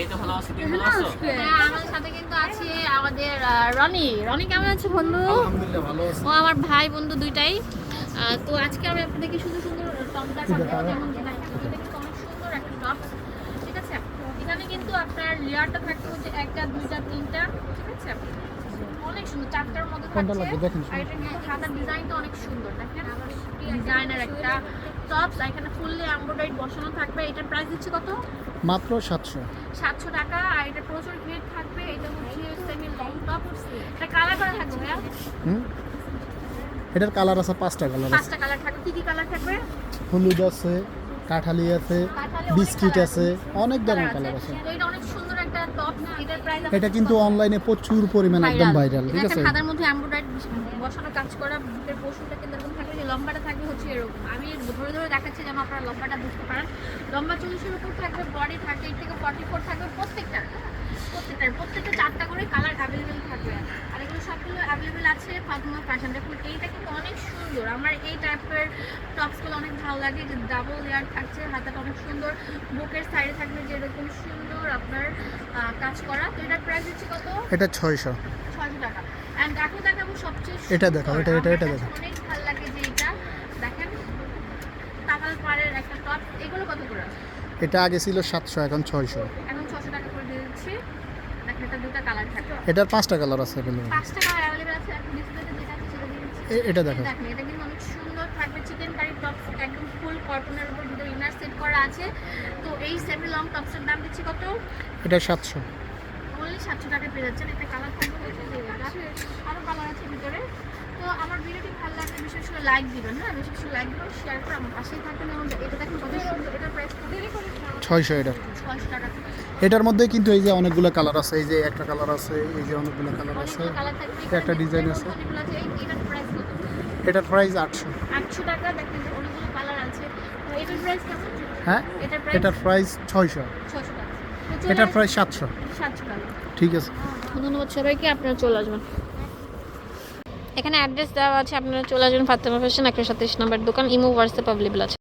এই তো ভালো আছি তুমি ভালো আছো? হ্যাঁ আমার সাথে কিন্তু আছে আমাদের রনি। রনি কেমন আছে বন্ধু? আলহামদুলিল্লাহ ভালো আছি। ও আমার ভাই বন্ধু দুইটাই। তো আজকে আমি আপনাদেরকে সুন্দর সুন্দর টপ দেখাবো যেমন এটা কিন্তু অনেক সুন্দর একটা টপ ঠিক আছে? এখানে কিন্তু আপনার লেয়ারটা থাকতে হচ্ছে একটা দুইটা তিনটা ঠিক আছে? অনেক সুন্দর চারটার মধ্যে থাকছে। দেখেন ডিজাইনটা অনেক সুন্দর দেখেন? ডিজাইনের একটা টপস এখানে ফুললি এমব্রয়ডারি বসানো থাকবে। এটার প্রাইস কত? মাত্র সাতশো। সাতশো টাকা। আর এটা প্রচুর গ্রেড থাকবে। এটা হচ্ছে সেমি লং টপ এটা কালার করা থাকবে ভাইয়া? হুম? এটার কালার আছে পাঁচটা কালার পাঁচটা কালার থাকবে। কি কি কালার থাকবে? হলুদ আছে কাঠালি আছে বিস্কিট আছে অনেক ধরনের কালার আছে। এটা কিন্তু অনলাইনে প্রচুর পরিমাণে একদম ভাইরাল ঠিক আছে? খাতার মধ্যে এমব্রয়ডারি বসানো কাজ করা বুকের পোর্শনটা কিন্তু এরকম থাকবে যে লম্বাটা থাকবে হচ্ছে এরকম। আমি ধরে ধরে দেখাচ্ছি যেন আপনারা লম্বাটা বুঝতে পারেন। লম্বা চল্লিশের উপর থাকবে বডি থার্টি এইট থেকে ফর্টি ফোর থাকবে প্রত্যেকটা প্রত্যেকটার প্রত্যেকটা চারটা করে কালার অ্যাভেলেবেল থাকবে। আর এগুলো সবগুলো অ্যাভেলেবেল আছে ফাতেমা ফ্যাশন দেখুন এইটা কিন্তু অনেক সুন্দর। আমার এই টাইপের টপসগুলো অনেক ভালো লাগে যে ডাবল লেয়ার থাকছে হাতাটা অনেক সুন্দর বুকের সাইডে থাকবে যেরকম সুন্দর আপনার কাজ করা। তো এটার প্রাইস হচ্ছে কত? এটা ছয়শো। ছয়শো টাকা। অ্যান্ড এখন দেখাবো সবচেয়ে এটা দেখাও, এটা- এটা- এটা দেখাও। অনেক ভালো লাগে যে এটা। দেখেন টাকাল পাড়ের একটা টপ এগুলো কত করে? এটা আগে ছিল সাতশো এখন ছয়শো। এখন ছশো টাকা করে দিয়ে দিচ্ছি। দেখেন এটা দুটো কালার থাকে। এটার পাঁচটা কালার আছে available। পাঁচটা কালার অ্যাভেলেবেল আছে। এখন ডিসপ্লেতে যেটা আছে সেটা দিয়ে দিচ্ছি। এটা দেখো দেখেন এটা কিন্তু অনেক সুন্দর থাকবে। চিকেন কারি টপ একদম ফুল কটনের উপর করা আছে। তো এই সেমি লং টপসের দাম দিচ্ছি কত? এটা সাতশো। অনলি সাতশো টাকা পেয়ে যাচ্ছেন। একটা কালার থাকবে। আরও কালার আছে ভিতরে। তো আমার ভিডিওটি ভালো লাগলে বিশেষ করে লাইক দিবেন হ্যাঁ? বিশেষ করে লাইক দিবেন শেয়ার করে আমার পাশেই থাকবেন। এবং এটা দেখেন কত সুন্দর এটার প্রাইস ছয়শো এটা। ছয়শো টাকা। এটার মধ্যে কিন্তু এই যে অনেকগুলো কালার আছে এই যে একটা কালার আছে এই যে অনেকগুলো কালার আছে একটা ডিজাইন আছে। এটার প্রাইস আটশো। আটশো টাকা দেখেন যে অনেকগুলো কালার আছে তো এটার প্রাইস কেমন হ্যাঁ? এটার প্রাইস ছয়শো। এটার প্রাইস সাতশো। সাতশো ঠিক আছে। ধন্যবাদ সবাইকে আপনারা চলে আসবেন। এখানে অ্যাড্রেস দেওয়া আছে আপনারা চলে আসবেন ফাতেমা ফ্যাশন একশো সাতাশ নম্বর দোকান ইমো হোয়াটসঅ্যাপ অ্যাভেলেবল আছে।